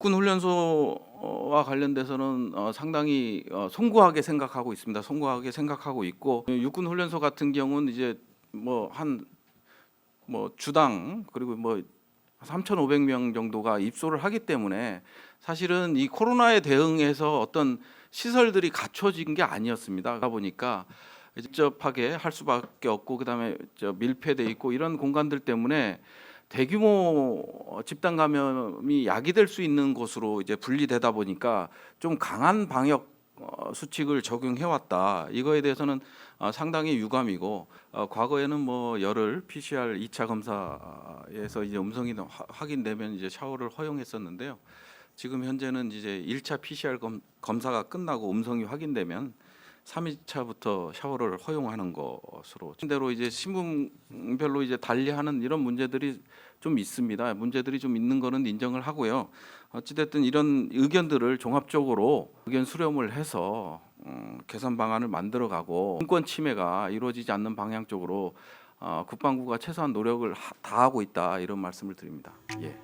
군 훈련소와 관련돼서는 어, 상당히 어, 송구하게 생각하고 있습니다. 송구하게 생각하고 있고 육군 훈련소 같은 경우는 이제 뭐한뭐 주당 그리고 뭐 3,500명 정도가 입소를 하기 때문에 사실은 이 코로나에 대응해서 어떤 시설들이 갖춰진 게 아니었습니다. 그러다 보니까 직접하게 할 수밖에 없고 그다음에 저 밀폐돼 있고 이런 공간들 때문에 대규모 집단 감염이 야기될 수 있는 곳으로 이제 분리되다 보니까 좀 강한 방역 어, 수칙을 적용해 왔다. 이거에 대해서는 어, 상당히 유감이고 어, 과거에는 뭐 열흘 PCR 2차 검사에서 이제 음성이 화- 확인되면 이제 샤워를 허용했었는데요. 지금 현재는 이제 1차 PCR 검, 검사가 끝나고 음성이 확인되면 3일차부터 샤워를 허용하는 것으로 대로 이제 신분별로 이제 달리하는 이런 문제들이 좀 있습니다. 문제들이 좀 있는 거는 인정을 하고요. 어찌됐든 이런 의견들을 종합적으로 의견 수렴을 해서 음, 개선 방안을 만들어가고 인권 침해가 이루어지지 않는 방향 쪽으로 어, 국방부가 최소한 노력을 하- 다하고 있다 이런 말씀을 드립니다. 예.